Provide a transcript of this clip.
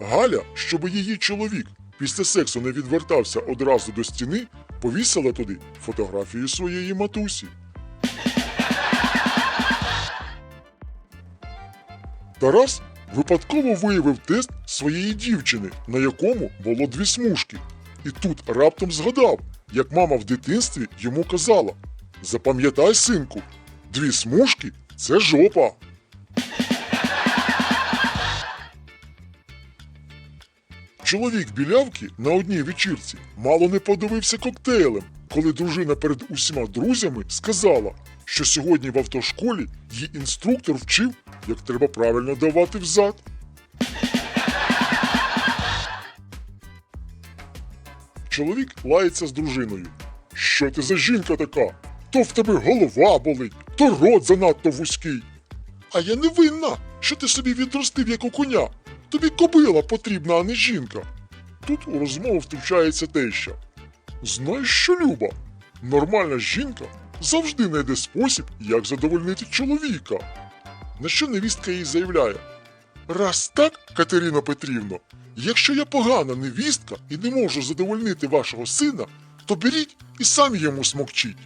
Галя, щоб її чоловік після сексу не відвертався одразу до стіни, повісила туди фотографію своєї матусі. Тарас випадково виявив тест своєї дівчини, на якому було дві смужки. І тут раптом згадав, як мама в дитинстві йому казала: Запам'ятай, синку, дві смужки це жопа. Чоловік білявки на одній вечірці мало не подивився коктейлем, коли дружина перед усіма друзями сказала, що сьогодні в автошколі її інструктор вчив, як треба правильно давати взад. Чоловік лається з дружиною. Що ти за жінка така? То в тебе голова болить, то рот занадто вузький. А я не винна, що ти собі відростив як у коня. Тобі кобила потрібна, а не жінка. Тут у розмову втручається теща. Знаєш що, Люба? Нормальна жінка завжди знайде спосіб, як задовольнити чоловіка. На що невістка їй заявляє: Раз так, Катерино Петрівно, якщо я погана невістка і не можу задовольнити вашого сина, то беріть і самі йому смокчіть.